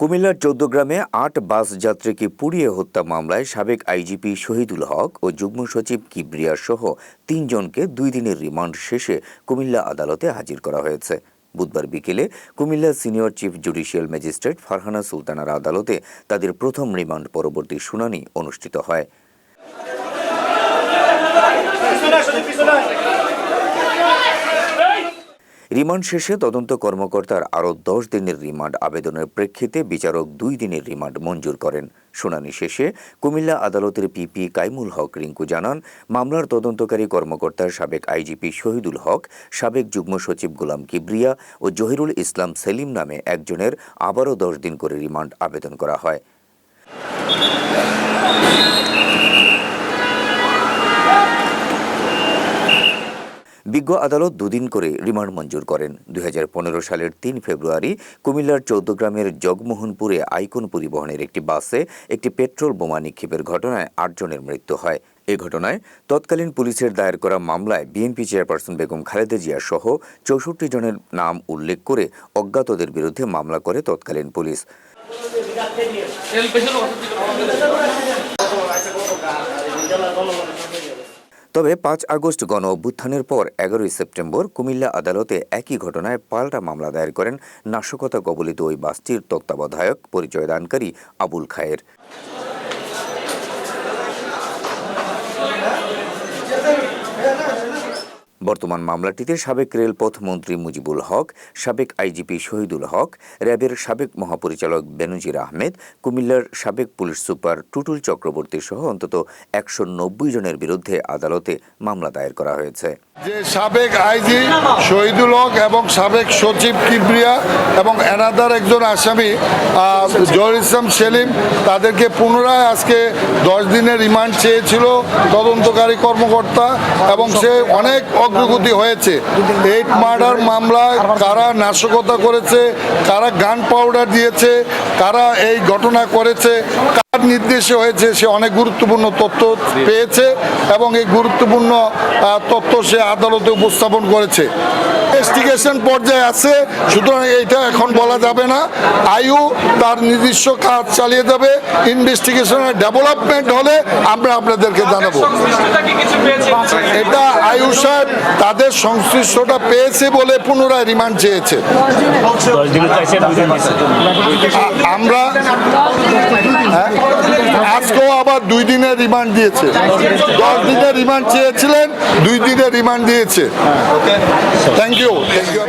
কুমিল্লার চৌদ্দগ্রামে আট বাস যাত্রীকে পুড়িয়ে হত্যা মামলায় সাবেক আইজিপি শহীদুল হক ও যুগ্ম সচিব কিবরিয়া সহ তিনজনকে দুই দিনের রিমান্ড শেষে কুমিল্লা আদালতে হাজির করা হয়েছে। বুধবার বিকেলে Comilla senior chief judicial magistrate Farhana সুলতানার আদালতে তাদের প্রথম রিমান্ড পরবর্তী শুনানি অনুষ্ঠিত হয়। রিমান্ড শেষে তদন্ত কর্মকর্তার আরও দশ দিনের রিমান্ড আবেদনের প্রেক্ষিতে বিচারক দুই দিনের রিমান্ড মঞ্জুর করেন। শুনানি শেষে কুমিল্লা আদালতের পিপি কাইমুল হক রিঙ্কু জানান, মামলার তদন্তকারী কর্মকর্তার সাবেক আইজিপি শহীদুল হক, সাবেক যুগ্ম সচিব গোলাম কিবরিয়া ও জহিরুল ইসলাম সেলিম নামে একজনের আবারও দশ দিন করে রিমান্ড আবেদন করা হয়। বিজ্ঞ আদালত দুদিন করে রিমান্ড মঞ্জুর করেন। দুই হাজার পনেরো সালের তিন ফেব্রুয়ারি কুমিল্লার চৌদ্দগ্রামের জগমোহনপুরে আইকন পরিবহনের একটি বাসে একটি পেট্রোল বোমা নিক্ষেপের ঘটনায় আটজনের মৃত্যু হয়। এ ঘটনায় তৎকালীন পুলিশের দায়ের করা মামলায় বিএনপি চেয়ারপারসন বেগম খালেদা জিয়া সহ চৌষট্টি জনের নাম উল্লেখ করে অজ্ঞাতদের বিরুদ্ধে মামলা করে তৎকালীন পুলিশ। তবে পাঁচ আগস্ট গণ অভ্যুত্থানের পর এগারোই সেপ্টেম্বর কুমিল্লা আদালতে একই ঘটনায় পাল্টা মামলা দায়ের করেন নাশকতা কবলিত ওই বাসটির তত্ত্বাবধায়ক পরিচয়দানকারী আবুল খায়ের। বর্তমান মামলাটিতে সাবেক রেলপথ মন্ত্রী মুজিবুল হক, সাবেক আইজিপি শহীদুল হক, র্যাবের সাবেক মহাপরিচালক বেনজির আহমেদ, কুমিল্লার সাবেক পুলিশ সুপার টুটুল চক্রবর্তী সহ অন্তত একশো নব্বই জনের বিরুদ্ধে আদালতে মামলা দায়ের করা হয়েছে। যে সাবেক আইজি শহীদুল হক এবং সাবেক সচিব কিবরিয়া এবং এনাদার একজন আসামি জহর ইসলাম সেলিম, তাদেরকে পুনরায় আজকে দশ দিনের রিমান্ড চেয়েছিল তদন্তকারী কর্মকর্তা এবং সে অনেক অগ্রগতি হয়েছে। এইট মার্ডার মামলায় কারা নাশকতা করেছে, কারা গান পাউডার দিয়েছে, কারা এই ঘটনা করেছে কার নির্দেশে হয়েছে সে অনেক গুরুত্বপূর্ণ তথ্য পেয়েছে এবং এই গুরুত্বপূর্ণ তথ্য সে আদালতে উপস্থাপন করেছে। ইনভেস্টিগেশন পর্যায়ে আছে সুতরাং এইটা এখন বলা যাবে না। আয়ু তার নিজস্ব কাজ চালিয়ে যাবে। ইনভেস্টিগেশনের ডেভেলপমেন্ট হলে আমরা আপনাদেরকে জানাব। এটা আয়ু সাহেব তাদের সংশ্লিষ্টটা পেয়েছে বলে পুনরায় রিমান্ড চেয়েছে। আমরা হ্যাঁ? আজকেও আবার দুই দিনের রিমান্ড দিয়েছে। দশ দিনের রিমান্ড চেয়েছিলেন দুই দিনের রিমান্ড দিয়েছে। Thank you thank you